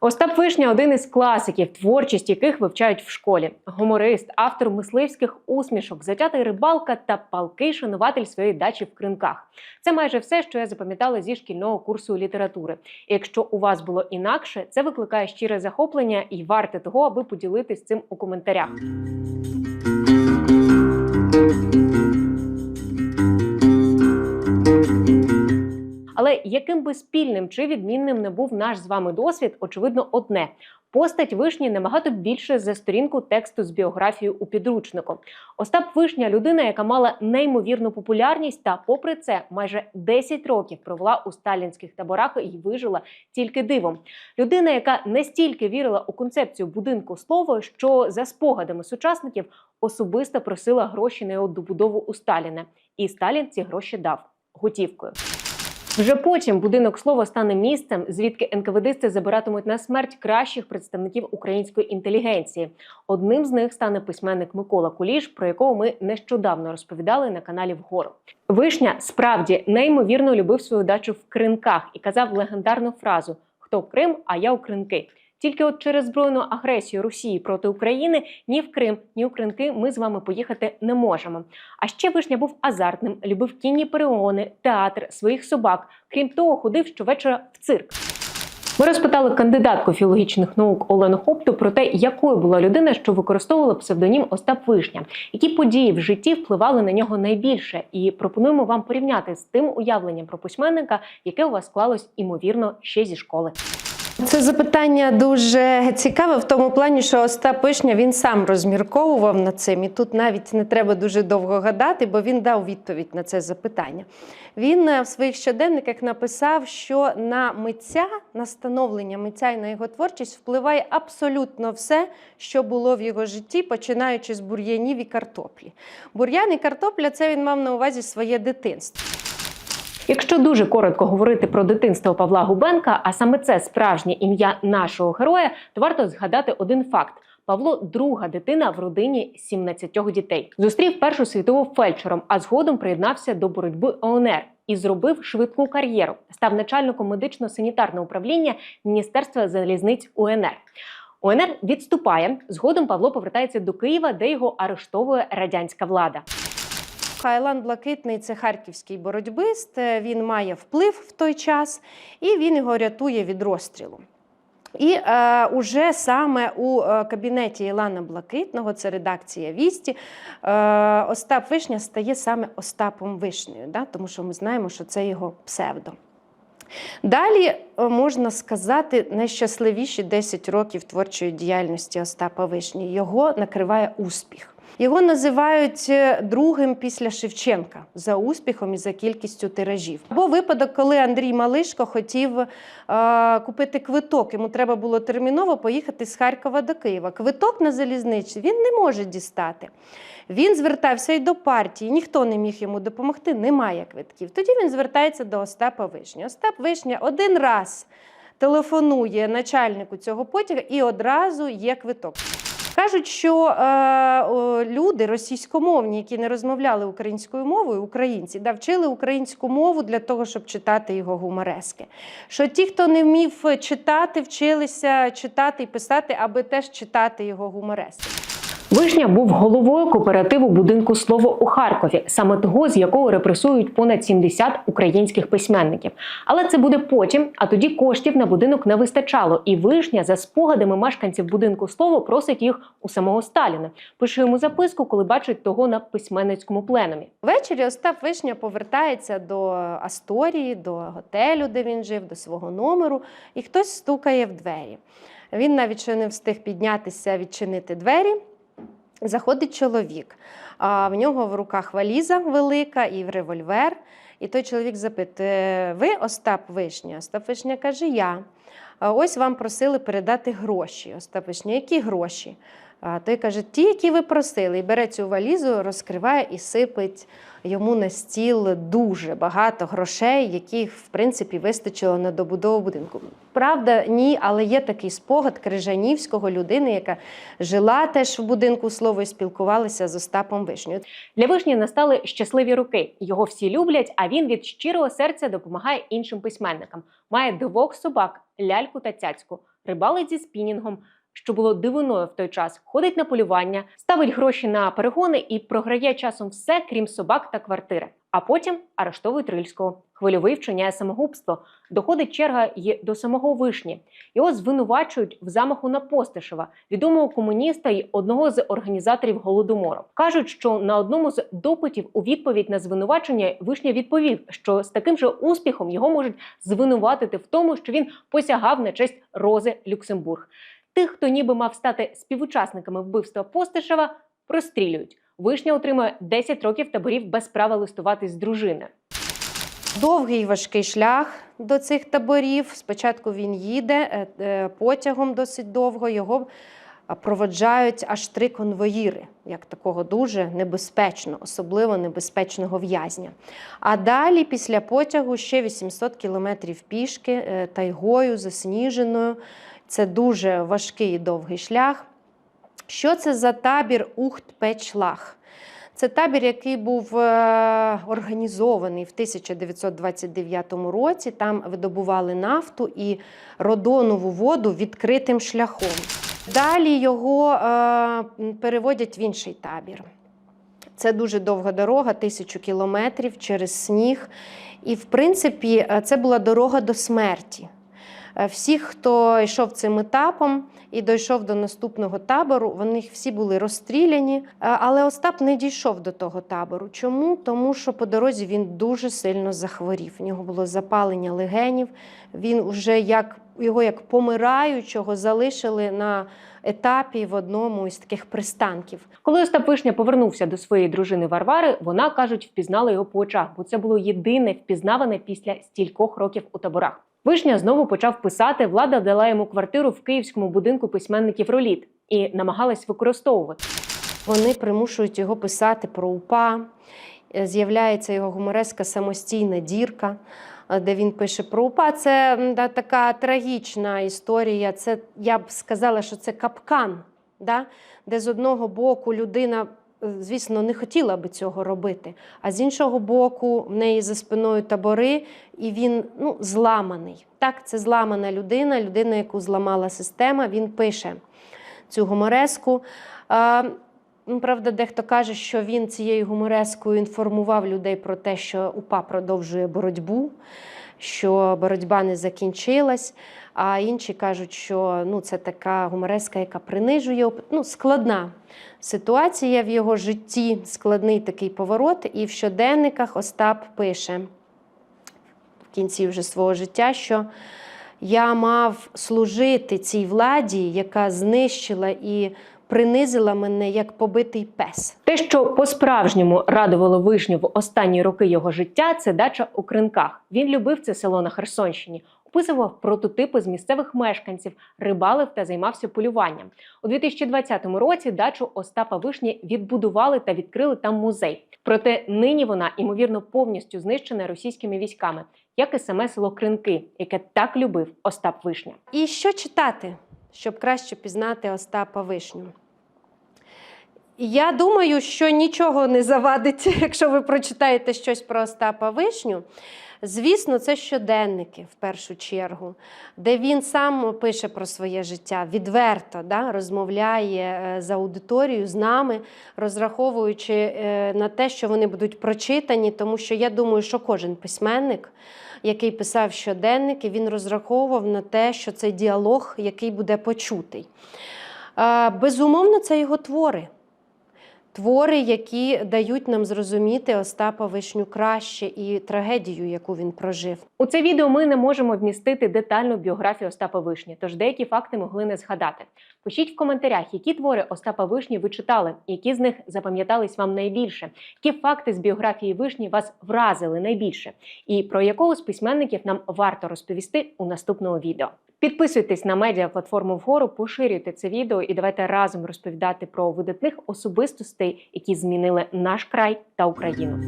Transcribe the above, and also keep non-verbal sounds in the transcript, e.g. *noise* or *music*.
Остап Вишня один із класиків, творчість яких вивчають в школі. Гуморист, автор мисливських усмішок, затятий рибалка та палкий шануватель своєї дачі в кринках. Це майже все, що я запам'ятала зі шкільного курсу літератури. І якщо у вас було інакше, це викликає щире захоплення і варте того, аби поділитись цим у коментарях. Яким би спільним чи відмінним не був наш з вами досвід, очевидно, одне. Постать вишні набагато більше за сторінку тексту з біографією у підручнику. Остап Вишня людина, яка мала неймовірну популярність, та, попри це, майже 10 років провела у сталінських таборах і вижила тільки дивом. Людина, яка настільки вірила у концепцію будинку слова, що за спогадами сучасників особисто просила гроші на його добудову у Сталіна. І Сталін ці гроші дав готівкою. Вже потім будинок слова стане місцем, звідки НКВДсти забиратимуть на смерть кращих представників української інтелігенції. Одним з них стане письменник Микола Куліш, про якого ми нещодавно розповідали на каналі Вгору. Вишня справді неймовірно любив свою дачу в кринках і казав легендарну фразу: Хто Крим, а я у кринки. Тільки от через збройну агресію Росії проти України ні в Крим, ні у Кринки ми з вами поїхати не можемо. А ще вишня був азартним, любив кінні перегони, театр, своїх собак. Крім того, ходив щовечора в цирк. Ми розпитали кандидатку філологічних наук Олену Хопту про те, якою була людина, що використовувала псевдонім Остап Вишня, які події в житті впливали на нього найбільше, і пропонуємо вам порівняти з тим уявленням про письменника, яке у вас склалось імовірно ще зі школи. Це запитання дуже цікаве в тому плані, що Остап Вишня він сам розмірковував над цим, і тут навіть не треба дуже довго гадати, бо він дав відповідь на це запитання. Він е, в своїх щоденниках написав, що на митця, на становлення митця і на його творчість впливає абсолютно все, що було в його житті, починаючи з бур'янів і картоплі. Бур'ян і картопля це він мав на увазі своє дитинство. Якщо дуже коротко говорити про дитинство Павла Губенка, а саме це справжнє ім'я нашого героя, то варто згадати один факт. Павло друга дитина в родині 17 дітей. Зустрів Першу світову фельдшером, а згодом приєднався до боротьби ОНР і зробив швидку кар'єру. Став начальником медично-санітарного управління Міністерства залізниць УНР. УНР відступає. Згодом Павло повертається до Києва, де його арештовує радянська влада. Хайлан Блакитний це харківський боротьбист. е, Він має вплив в той час, і він його рятує від розстрілу. І е, уже саме у е, кабінеті Ілана Блакитного, це редакція Вісті, е, Остап Вишня стає саме Остапом Вишнею, да? тому що ми знаємо, що це його псевдо. Далі е, можна сказати найщасливіші 10 років творчої діяльності Остапа Вишні. Його накриває успіх. Його називають е, другим після Шевченка за успіхом і за кількістю тиражів. Або випадок, коли Андрій Малишко хотів е, купити квиток. Йому треба було терміново поїхати з Харкова до Києва. Квиток на залізниці він не може дістати. Він звертався і до партії, ніхто не міг йому допомогти, немає квитків. Тоді він звертається до Остапа Вишні. Остап Вишня один раз телефонує начальнику цього потяга і одразу є квиток. Кажуть, що е, люди російськомовні, які не розмовляли українською мовою, українці, да, вчили українську мову для того, щоб читати його гуморески. Що ті, хто не вмів читати, вчилися читати і писати, аби теж читати його гуморески. Вишня був головою кооперативу будинку слово у Харкові, саме того, з якого репресують понад 70 українських письменників. Але це буде потім. А тоді коштів на будинок не вистачало, і вишня за спогадами мешканців будинку слово просить їх у самого Сталіна. Пише йому записку, коли бачить того на письменницькому пленумі. Ввечері Остап Вишня повертається до Асторії, до готелю, де він жив, до свого номеру, і хтось стукає в двері. Він навіть ще не встиг піднятися, відчинити двері. Заходить чоловік. А в нього в руках валіза велика і револьвер. І той чоловік запитує: Ви Остап Вишня? Остап Вишня каже: Я. Ось вам просили передати гроші. Остап Вишня, які гроші? А той каже, ті, які ви просили, і бере цю валізу, розкриває і сипить йому на стіл дуже багато грошей, яких в принципі вистачило на добудову будинку. Правда, ні, але є такий спогад Крижанівського людини, яка жила теж в будинку слово і спілкувалася з Остапом Вишнею. Для вишні настали щасливі роки. Його всі люблять, а він від щирого серця допомагає іншим письменникам. Має двох собак, ляльку та цяцьку. рибалить зі спінінгом, що було дивиною в той час, ходить на полювання, ставить гроші на перегони і програє часом все, крім собак та квартири. А потім арештовують Рильського. Хвильовий вчиняє самогубство. Доходить черга й до самого вишні. Його звинувачують в замаху на Постишева, відомого комуніста і одного з організаторів голодомору. кажуть, що на одному з допитів у відповідь на звинувачення вишня відповів, що з таким же успіхом його можуть звинуватити в тому, що він посягав на честь Рози Люксембург. Тих, хто ніби мав стати співучасниками вбивства Постишева, розстрілюють. Вишня отримує 10 років таборів без права листуватись з дружини. Довгий важкий шлях до цих таборів. Спочатку він їде е, е, потягом досить довго. Його проводжають аж три конвоїри, як такого дуже небезпечного, особливо небезпечного в'язня. А далі, після потягу, ще 800 кілометрів пішки е, тайгою, засніженою. Це дуже важкий і довгий шлях. Що це за табір Ухт-Печлах? Це табір, який був е, організований в 1929 році. Там видобували нафту і родонову воду відкритим шляхом. Далі його е, переводять в інший табір. Це дуже довга дорога, тисячу кілометрів через сніг. І, в принципі, е, це була дорога до смерті. Е, Всі, хто йшов цим етапом і дійшов до наступного табору, вони всі були розстріляні. Е, Але Остап не дійшов до того табору. Чому? Тому що по дорозі він дуже сильно захворів. У нього було запалення легенів. Він уже як його як помираючого залишили на етапі в одному із таких пристанків. Коли Остап Вишня повернувся до своєї дружини Варвари, вона кажуть, впізнала його по очах, бо це було єдине впізнаване після стількох років у таборах. Вишня знову почав писати. Влада дала йому квартиру в київському будинку письменників Роліт і намагалась використовувати. Вони примушують його писати про упа. З'являється його гумореска самостійна дірка, де він пише про упа. Це да, така трагічна історія. Це я б сказала, що це капкан, да? де з одного боку людина. Звісно, не хотіла би цього робити. А з іншого боку, в неї за спиною табори, і він ну, зламаний. Так, це зламана людина, людина, яку зламала система. Він пише цю гумореску. Ну, Правда, дехто каже, що він цією гуморескою інформував людей про те, що УПА продовжує боротьбу, що боротьба не закінчилась. А інші кажуть, що ну, це така гумореска, яка принижує ну, складна ситуація в його житті, складний такий поворот. І в щоденниках Остап пише в кінці вже свого життя, що я мав служити цій владі, яка знищила і принизила мене як побитий пес. Те, що по-справжньому радувало вишню в останні роки його життя, це дача у Кринках. Він любив це село на Херсонщині, описував прототипи з місцевих мешканців, рибалив та займався полюванням. У 2020 році дачу Остапа Вишні відбудували та відкрили там музей. Проте нині вона ймовірно повністю знищена російськими військами, як і саме село Кринки, яке так любив Остап Вишня. І що читати, щоб краще пізнати Остапа Вишню? Я думаю, що нічого не завадить, *laughs* якщо ви прочитаєте щось про Остапа Вишню. Звісно, це щоденники в першу чергу, де він сам пише про своє життя відверто, да, розмовляє е, з аудиторією, з нами, розраховуючи е, на те, що вони будуть прочитані, тому що я думаю, що кожен письменник, який писав щоденники, він розраховував на те, що цей діалог, який буде почутий. Е, Безумовно, це його твори. Твори, які дають нам зрозуміти Остапа Вишню краще і трагедію, яку він прожив. У це відео ми не можемо вмістити детальну біографію Остапа Вишні, тож деякі факти могли не згадати. Пишіть в коментарях, які твори Остапа Вишні ви читали, які з них запам'ятались вам найбільше, які факти з біографії Вишні вас вразили найбільше, і про якого з письменників нам варто розповісти у наступному відео. Підписуйтесь на медіаплатформу вгору, поширюйте це відео і давайте разом розповідати про видатних особистостей, які змінили наш край та Україну.